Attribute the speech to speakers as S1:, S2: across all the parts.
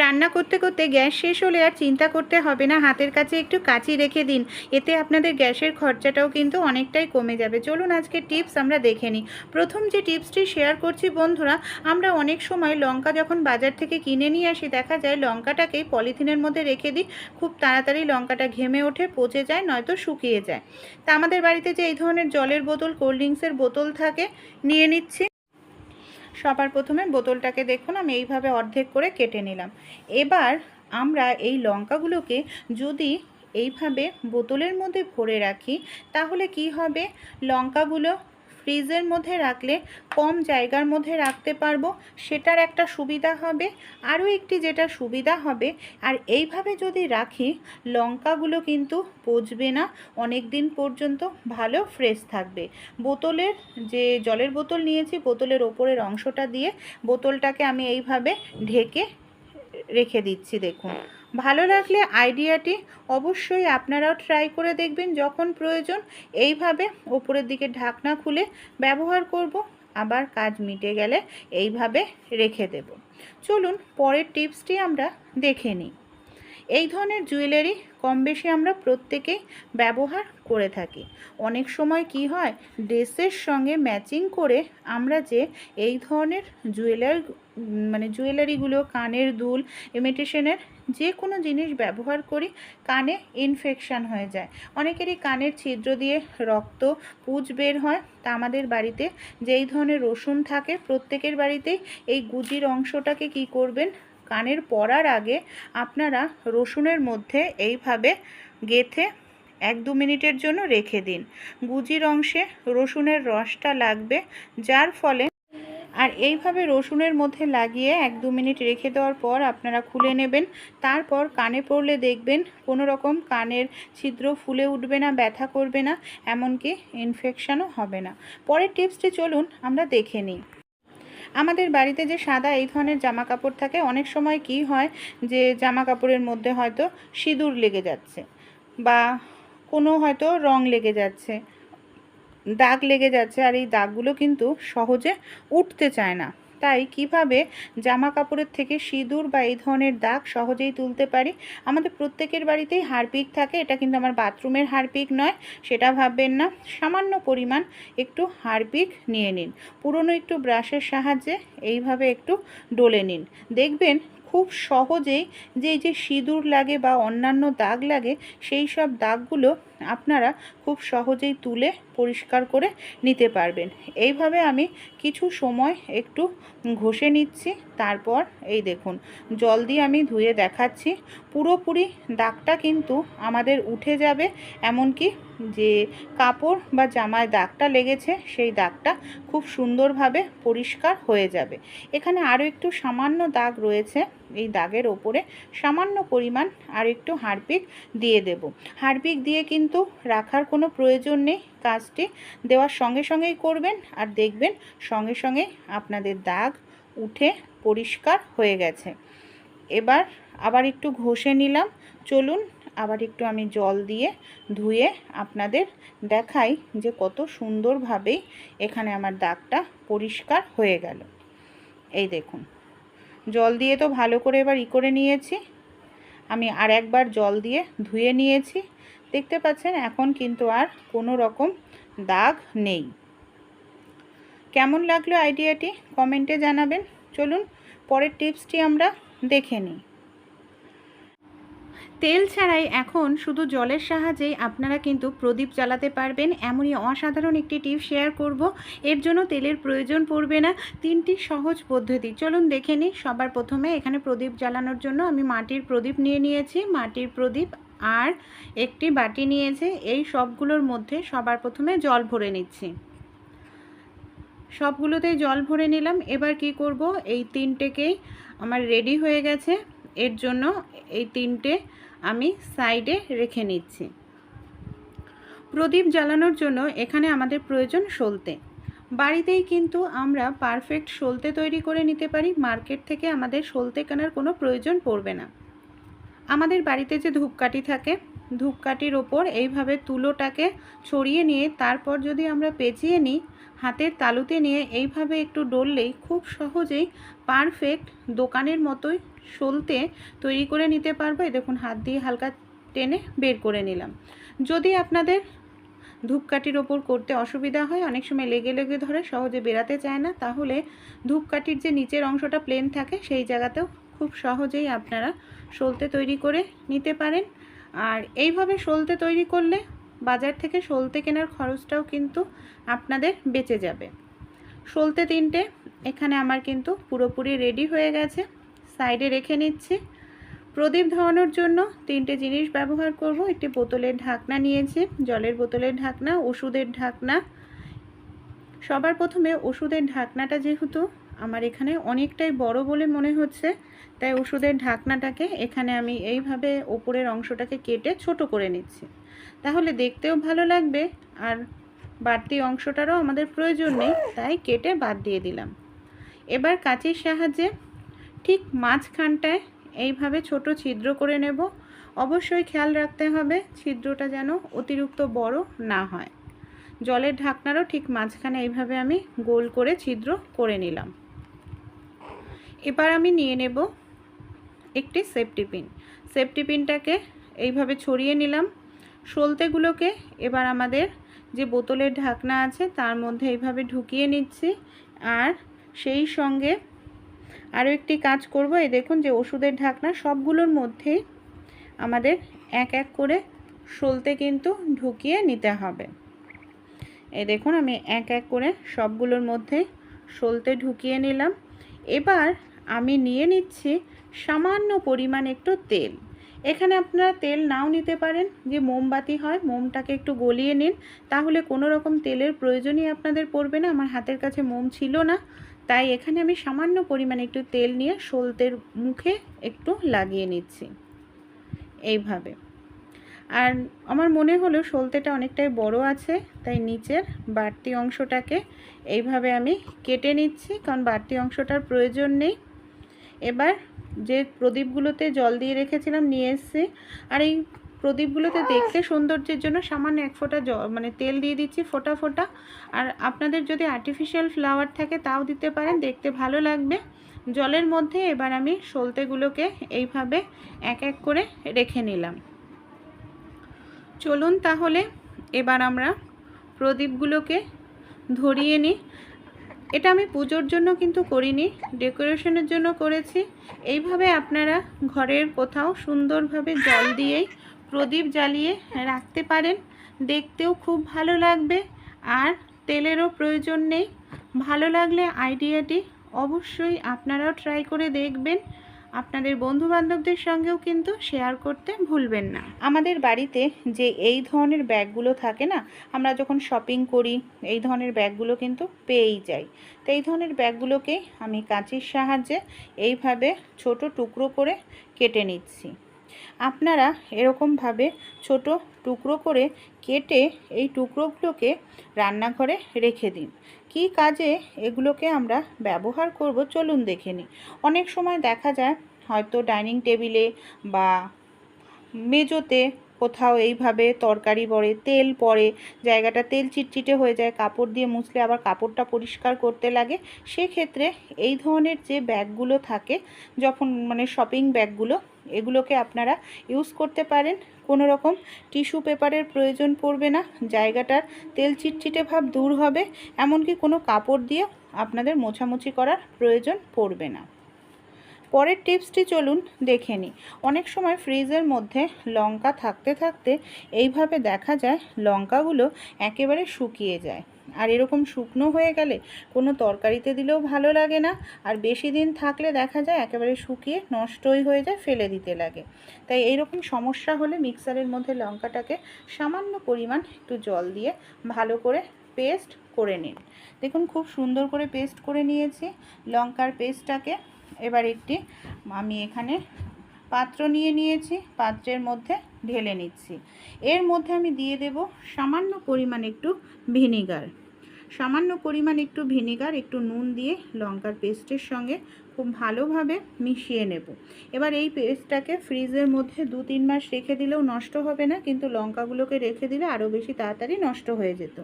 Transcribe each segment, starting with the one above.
S1: রান্না করতে করতে গ্যাস শেষ হলে আর চিন্তা করতে হবে না, হাতের কাছে একটু কাঁচি রেখে দিন। এতে আপনাদের গ্যাসের খরচাটাও কিন্তু অনেকটাই কমে যাবে। চলুন আজকে টিপস আমরা দেখে নিই। প্রথম যে টিপসটি শেয়ার করছি বন্ধুরা, আমরা অনেক সময় লঙ্কা যখন বাজার থেকে কিনে নিয়ে আসি, দেখা যায় লঙ্কাটাকে পলিথিনের মধ্যে রেখে দিই, খুব তাড়াতাড়ি লঙ্কাটা ঘেমে ওঠে, পচে যায়, নয়তো শুকিয়ে যায়। তা আমাদের বাড়িতে যে এই ধরনের জলের বোতল, কোল্ড ড্রিঙ্কসের বোতল থাকে, নিয়ে নিচ্ছি। সবার প্রথমে বোতলটাকে দেখুন, আমি এইভাবে অর্ধেক করে কেটে নিলাম। এবার আমরা এই লঙ্কাগুলোকে যদি এইভাবে বোতলের মধ্যে ভরে রাখি, তাহলে কি হবে? লঙ্কাগুলো ফ্রিজের মধ্যে রাখলে কম জায়গার মধ্যে রাখতে পারব, সেটার একটা সুবিধা হবে। আরও একটি যেটা সুবিধা হবে, আর এইভাবে যদি রাখি, লঙ্কাগুলো কিন্তু পচবে না অনেক দিন পর্যন্ত ভালো ফ্রেশ থাকবে। বোতলের যে জলের বোতল নিয়েছি, বোতলের ওপরের অংশটা দিয়ে বোতলটাকে আমি এইভাবে ঢেকে রেখে দিচ্ছি, দেখুন। ভালো লাগলে আইডিয়াটি অবশ্যই আপনারাও ট্রাই করে দেখবেন যখন প্রয়োজন। এইভাবে ওপরের দিকে ঢাকনা খুলে ব্যবহার করব, আবার কাজ মিটে গেলে এইভাবে রেখে দেব। চলুন পরের টিপসটি আমরা দেখে নিই। এই ধরনের জুয়েলারি কম বেশি আমরা প্রত্যেকেই ব্যবহার করে থাকি। অনেক সময় কি হয় ড্রেসের সঙ্গে ম্যাচিং করে আমরা যে এই ধরনের জুয়েলারি মানে জুয়েলারিগুলো, কানের দুল ইমিটেশনের যে কোনো জিনিস ব্যবহার করি, কানে ইনফেকশান হয়ে যায়। অনেকেরই কানের ছিদ্র দিয়ে রক্ত পুজ বের হয়। তা আমাদের বাড়িতে যেই ধরনের রসুন থাকে, প্রত্যেকের বাড়িতেই এই গুজির অংশটাকে কি করবেন? কানের পরার আগে আপনারা রসুনের মধ্যে এইভাবে গেথে এক দু মিনিটের জন্য রেখে দিন। গুজির অংশে রসুনের রসটা লাগবে, যার ফলে আর এইভাবে রসুনের মধ্যে লাগিয়ে এক দু মিনিট রেখে দেওয়ার পর আপনারা খুলে নেবেন। তারপর কানে পড়লে দেখবেন কোনো রকম কানের ছিদ্র ফুলে উঠবে না, ব্যথা করবে না, এমনকি ইনফেকশানও হবে না। পরের টিপসটি চলুন আমরা দেখে নিই। আমাদের বাড়িতে যে সাদা এই ধরনের জামা কাপড় থাকে, অনেক সময় কি হয় যে জামা কাপড়ের মধ্যে হয়তো সিঁদুর লেগে যাচ্ছে বা কোনো হয়তো রং লেগে যাচ্ছে। দাগ লেগে যাচ্ছে আর এই দাগগুলো কিন্তু সহজে উঠতে চায় না। তাই কীভাবে জামা কাপড়ের থেকে সিঁদুর বা এই ধরনের দাগ সহজেই তুলতে পারি? আমাদের প্রত্যেকের বাড়িতেই হারপিক থাকে, এটা কিন্তু আমার বাথরুমের হারপিক নয়, সেটা ভাববেন না। সামান্য পরিমাণ একটু হারপিক নিয়ে নিন। পুরনো একটু ব্রাশের সাহায্যে এইভাবে একটু ডলে নিন। দেখবেন খুব সহজেই যে যে সিঁদুর লাগে বা অন্যান্য দাগ লাগে, সেই সব দাগগুলো আপনারা খুব সহজেই তুলে পরিষ্কার করে নিতে পারবেন। এইভাবে আমি কিছু সময় একটু ঘষে নিচ্ছি, তারপর এই দেখুন, জল দিয়ে আমি ধুয়ে দেখাচ্ছি। পুরোপুরি দাগটা কিন্তু আমাদের উঠে যাবে, এমনকি যে কাপড় বা জামায় দাগটা লেগেছে, সেই দাগটা খুব সুন্দরভাবে পরিষ্কার হয়ে যাবে। এখানে আরও একটু সামান্য দাগ রয়েছে, এই দাগের ওপরে সামান্য পরিমাণ আর একটু হারপিক দিয়ে দেব। হারপিক দিয়ে কিন্তু রাখার কোনো প্রয়োজন নেই, কাজটি দেওয়ার সঙ্গে সঙ্গেই করবেন আর দেখবেন সঙ্গে সঙ্গে আপনাদের দাগ উঠে পরিষ্কার হয়ে গেছে। এবার আবার একটু ঘষে নিলাম। চলুন আবার একটু আমি জল দিয়ে ধুয়ে আপনাদের দেখাই যে কত সুন্দরভাবেই এখানে আমার দাগটা পরিষ্কার হয়ে গেল। এই দেখুন, জল দিয়ে তো ভালো করে এবার ই করে নিয়েছি। আমি আর একবার জল দিয়ে ধুয়ে নিয়েছি। দেখতে পাচ্ছেন, এখন কিন্তু আর কোনো রকম দাগ নেই। কেমন লাগল আইডিয়াটি কমেন্টে জানাবেন। চলুন, পরের টিপসটি আমরা দেখে নিই। তেল ছাড়াই এখন শুধু জলের সাহায্যেই আপনারা কিন্তু প্রদীপ জ্বালাতে পারবেন। এমনই অসাধারণ একটি টিপ শেয়ার করব। এর জন্য তেলের প্রয়োজন পড়বে না। তিনটি সহজ পদ্ধতি। চলুন দেখে নিই। সবার প্রথমে এখানে প্রদীপ জ্বালানোর জন্য আমি মাটির প্রদীপ নিয়ে নিয়েছি। মাটির প্রদীপ আর একটি বাটি নিয়েছে। এই সবগুলোর মধ্যে সবার প্রথমে জল ভরে নিচ্ছি। সবগুলোতেই জল ভরে নিলাম। এবার কি করব? এই তিনটেকেই আমার রেডি হয়ে গেছে। এর জন্য এই তিনটে আমি সাইডে রেখে নিচ্ছি। প্রদীপ জ্বালানোর জন্য এখানে আমাদের প্রয়োজন সলতে। বাড়িতেই কিন্তু আমরা পারফেক্ট সলতে তৈরি করে নিতে পারি, মার্কেট থেকে আমাদের সলতে কেনার কোনো প্রয়োজন পড়বে না। আমাদের বাড়িতে যে ধূপকাঠি থাকে, ধূপকাঠির ওপর এইভাবে তুলোটাকে ছড়িয়ে নিয়ে তারপর যদি আমরা পেঁচিয়ে নিই হাতের তালুতে নিয়ে এইভাবে একটু ডললেই খুব সহজেই পারফেক্ট দোকানের মতোই সলতে তৈরি করে নিতে পারব। দেখুন, হাত দিয়ে হালকা টেনে বের করে নিলাম। যদি আপনাদের ধূপকাঠির ওপর করতে অসুবিধা হয়, অনেক সময় লেগে লেগে ধরে, সহজে বেরাতে চায় না, তাহলে ধূপকাঠির যে নিচের অংশটা প্লেন থাকে, সেই জায়গাতেও খুব সহজেই আপনারা সলতে তৈরি করে নিতে পারেন। আর এইভাবে সলতে তৈরি করলে বাজার থেকে সলতে কেনার খরচটাও কিন্তু আপনাদের বেঁচে যাবে। সলতে তিনটে, এখানে আমার কিন্তু পুরোপুরি রেডি হয়ে গেছে। সাইডে রেখে নিচ্ছি। প্রদীপ ধরানোর জন্য তিনটে জিনিস ব্যবহার করব। একটি বোতলের ঢাকনা নিয়েছি, জলের বোতলের ঢাকনা, ওষুধের ঢাকনা। সবার প্রথমে ওষুধের ঢাকনাটা যেহেতু আমার এখানে অনেকটাই বড় বলে মনে হচ্ছে, তাই ওষুধের ঢাকনাটাকে এখানে আমি এইভাবে ওপরের অংশটাকে কেটে ছোট করে নিচ্ছি। তাহলে দেখতেও ভালো লাগবে। আর বাড়তি অংশটারও আমাদের প্রয়োজন নেই, তাই কেটে বাদ দিয়ে দিলাম। এবার কাঁচির সাহায্যে ঠিক মাঝখানটায় এইভাবে ছোট ছিদ্র করে নেব। অবশ্যই খেয়াল রাখতে হবে ছিদ্রটা যেন অতিরিক্ত বড় না হয়। জলের ঢাকনারও ঠিক মাঝখানে এইভাবে আমি গোল করে ছিদ্র করে নিলাম। এবার আমি নিয়ে নেব একটি সেফটি পিন। সেফটি পিনটাকে এইভাবে ছড়িয়ে নিলাম। সলতেগুলোকে এবার আমাদের যে বোতলের ঢাকনা আছে তার মধ্যে এইভাবে ঢুকিয়ে নিচ্ছি। আর সেই সঙ্গে আরও একটি কাজ করব। এই দেখুন যে ওষুধের ঢাকনা সবগুলোর মধ্যেই আমাদের এক এক করে সলতে কিন্তু ঢুকিয়ে নিতে হবে। এই দেখুন আমি এক এক করে সবগুলোর মধ্যে সলতে ঢুকিয়ে নিলাম। এবার আমি নিয়ে নিচ্ছি সামান্য পরিমাণ একটু তেল। এখানে আপনারা তেল নাও নিতে পারেন, যে মোমবাতি হয়, মোমটাকে একটু গলিয়ে নিন। তাহলে কোনো রকম তেলের প্রয়োজনই আপনাদের পড়বে না, আমার হাতের কাছে মোম ছিল না। তাই এখানে আমি সামান্য পরিমাণে একটু তেল নিয়ে সলতের মুখে একটু লাগিয়ে নিচ্ছি। এইভাবে। আর আমার মনে হলো সলতেটা অনেকটাই বড় আছে, তাই নিচের বাড়তি অংশটাকে এইভাবে আমি কেটে নিচ্ছি, কারণ বাড়তি অংশটার প্রয়োজন নেই। এবার যে প্রদীপগুলোতে জল দিয়ে রেখেছিলাম নিয়ে এসছি। আর এই প্রদীপগুলোতে দেখতে সৌন্দর্যের জন্য সামান্য এক ফোঁটা মানে তেল দিয়ে দিচ্ছি ফোটা ফোটা। আর আপনাদের যদি আর্টিফিশিয়াল ফ্লাওয়ার থাকে তাও দিতে পারেন, দেখতে ভালো লাগবে। জলের মধ্যে এবার আমি সলতেগুলোকে এইভাবে এক এক করে রেখে নিলাম। চলুন তাহলে এবার আমরা প্রদীপগুলোকে ধরিয়ে নিই। এটা আমি পুজোর জন্য কিন্তু করিনি, ডেকোরেশনের জন্য করেছি। এইভাবে আপনারা ঘরের কোথাও সুন্দরভাবে জল দিয়েই প্রদীপ জ্বালিয়ে রাখতে পারেন। দেখতেও খুব ভালো লাগবে আর তেলেরও প্রয়োজন নেই। ভালো লাগলে আইডিয়াটি অবশ্যই আপনারাও ট্রাই করে দেখবেন। আপনাদের বন্ধুবান্ধবদের সঙ্গেও কিন্তু শেয়ার করতে ভুলবেন না। আমাদের বাড়িতে যে এই ধরনের ব্যাগগুলো থাকে না, আমরা যখন শপিং করি, এই ধরনের ব্যাগগুলো কিন্তু পেয়েই যাই। তো এই ধরনের ব্যাগগুলোকে আমি কাঁচির সাহায্যে এইভাবে ছোট টুকরো করে কেটে নিচ্ছি। আপনারা এরকমভাবে ছোট টুকরো করে কেটে এই টুকরোগুলোকে রান্নাঘরে রেখে দিন। কি কাজে এগুলোকে আমরা ব্যবহার করব চলুন দেখে নিই। অনেক সময় দেখা যায় হয়তো ডাইনিং টেবিলে বা মেজোতে কোথাও এইভাবে তরকারি পড়ে, তেল পড়ে, জায়গাটা তেল চিটচিটে হয়ে যায়, কাপড় দিয়ে মুছলে আবার কাপড়টা পরিষ্কার করতে লাগে। সেক্ষেত্রে এই ধরনের যে ব্যাগগুলো থাকে, যখন মানে শপিং ব্যাগগুলো এগুলোকে আপনারা ইউজ করতে পারেন। কোনো রকম টিস্যু পেপারের প্রয়োজন পড়বে না। জায়গাটার তেল চিটচিটে ভাব দূর হবে। এমনকি কোনো কাপড় দিয়েও আপনাদের মোছামুছি করার প্রয়োজন পড়বে না। পরের টিপসটি চলুন দেখে নিই। অনেক সময় ফ্রিজের মধ্যে লঙ্কা থাকতে থাকতে এইভাবে দেখা যায় লঙ্কাগুলো একেবারে শুকিয়ে যায়। আর এরকম শুকনো হয়ে গেলে কোনো তরকারিতে দিলেও ভালো লাগে না। আর বেশি দিন থাকলে দেখা যায় একেবারে শুকিয়ে নষ্টই হয়ে যায়, ফেলে দিতে লাগে। তাই এইরকম সমস্যা হলে মিক্সারের মধ্যে লঙ্কাটাকে সামান্য পরিমাণ একটু জল দিয়ে ভালো করে পেস্ট করে নিন। দেখুন খুব সুন্দর করে পেস্ট করে নিয়েছি। লঙ্কার পেস্টটাকে এবার একটি আমি এখানে পাত্র নিয়ে নিয়েছি, পাত্রের মধ্যে ঢেলে নিচ্ছি। এর মধ্যে আমি দিয়ে দেব সামান্য পরিমাণ একটু ভিনিগার। সামান্য পরিমাণ একটু ভিনিগার, একটু নুন দিয়ে লঙ্কার পেস্টের সঙ্গে খুব ভালোভাবে মিশিয়ে নেব। এবার এই পেস্টটাকে ফ্রিজের মধ্যে দু তিন মাস রেখে দিলেও নষ্ট হবে না, কিন্তু লঙ্কাগুলোকে রেখে দিলে আরও বেশি তাড়াতাড়ি নষ্ট হয়ে যেত।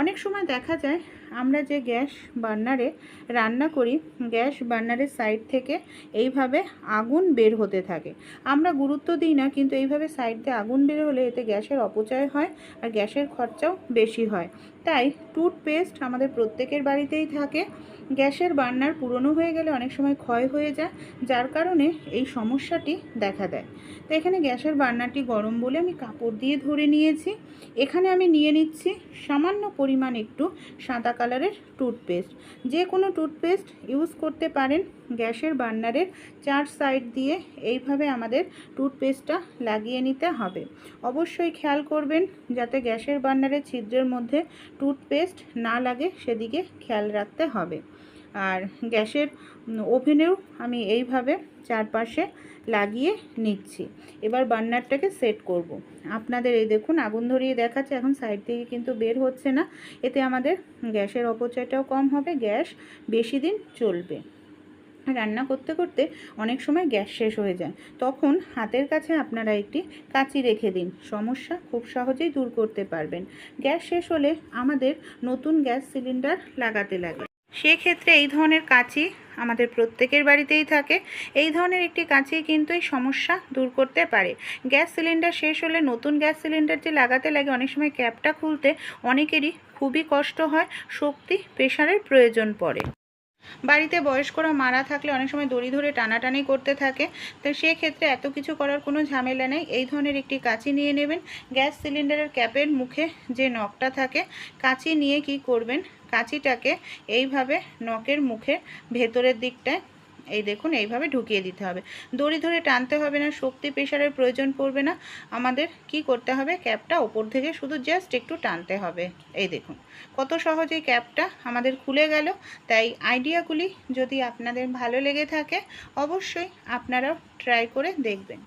S1: অনেক সময় দেখা যায় আমরা যে গ্যাস বার্নারে রান্না করি, গ্যাস বার্নারের সাইড থেকে এইভাবে আগুন বের হতে থাকে। আমরা গুরুত্ব দিই না, কিন্তু এইভাবে সাইড দিয়ে আগুন বের হলে এতে গ্যাসের অপচয় হয় আর গ্যাসের খরচাও বেশি হয়। তাই টুথপেস্ট আমাদের প্রত্যেকের বাড়িতেই থাকে। গ্যাসের বার্নার পুরনো হয়ে গেলে অনেক সময় ক্ষয় হয়ে যায়, যার কারণে এই সমস্যাটি দেখা দেয়। তো এখানে গ্যাসের বার্নারটি গরম বলে আমি কাপড় দিয়ে ধরে নিয়েছি। এখানে আমি নিয়ে নিচ্ছি সামান্য পরিমাণ একটু সাদা কালারের টুথপেস্ট। যে কোনো টুথপেস্ট ইউজ করতে পারেন গ্যাসের বার্নারের চার সাইড দিয়ে। এইভাবে আমাদের টুথপেস্টটা লাগিয়ে নিতে হবে। অবশ্যই খেয়াল করবেন যাতে গ্যাসের বার্নারের ছিদ্রের মধ্যে টুথপেস্ট না লাগে, সেদিকে খেয়াল রাখতে হবে। আর গ্যাসের ওভেনেও আমি এইভাবে চারপাশে লাগিয়ে নিচ্ছি। এবার বার্নারটাকে সেট করব। আপনাদের এই দেখুন, আগুন ধরিয়ে দেখাচ্ছে, এখন সাইড থেকে কিন্তু বের হচ্ছে না। এতে আমাদের গ্যাসের অপচয়টাও কম হবে, গ্যাস বেশি দিন চলবে। রান্না করতে করতে অনেক সময় গ্যাস শেষ হয়ে যায়। তখন হাতের কাছে আপনারা একটি কাঁচি রেখে দিন। সমস্যা খুব সহজেই দূর করতে পারবেন। গ্যাস শেষ হলে আমাদের নতুন গ্যাস সিলিন্ডার লাগাতে লাগে। সেক্ষেত্রে এই ধরনের কাঁচি আমাদের প্রত্যেকের বাড়িতেই থাকে। এই ধরনের একটি কাঁচি কিন্তু এই সমস্যা দূর করতে পারে। গ্যাস সিলিন্ডার শেষ হলে নতুন গ্যাস সিলিন্ডার যে লাগাতে লাগে, অনেক সময় ক্যাপটা খুলতে অনেকেরই খুবই কষ্ট হয়, শক্তি, প্রেশারের প্রয়োজন পড়ে। বাড়িতে বয়স্করা মারা থাকলে অনেক সময় দড়ি ধরে টানাটানি করতে থাকে। তো সেক্ষেত্রে এত কিছু করার কোনো ঝামেলা নেই। এই ধরনের একটি কাঁচি নিয়ে নেবেন। গ্যাস সিলিন্ডারের ক্যাপের মুখে যে নখটা থাকে, কাঁচি নিয়ে কি করবেন? কাঁচিটাকে এইভাবে নখের মুখে ভেতরের দিকটায় এই দেখুন, এইভাবে ঢুকিয়ে দিতে হবে। দড়ি ধরে টানতে হবে না, শক্তি প্রেশারের প্রয়োজন পড়বে না। আমাদের কি করতে হবে? ক্যাপটা ওপর থেকে শুধু জাস্ট একটু টানতে হবে। এই দেখুন, কত সহজে ক্যাপটা আমাদের খুলে গেল। তাই আইডিয়াগুলি যদি আপনাদের ভালো লেগে থাকে, অবশ্যই আপনারাও ট্রাই করে দেখবেন।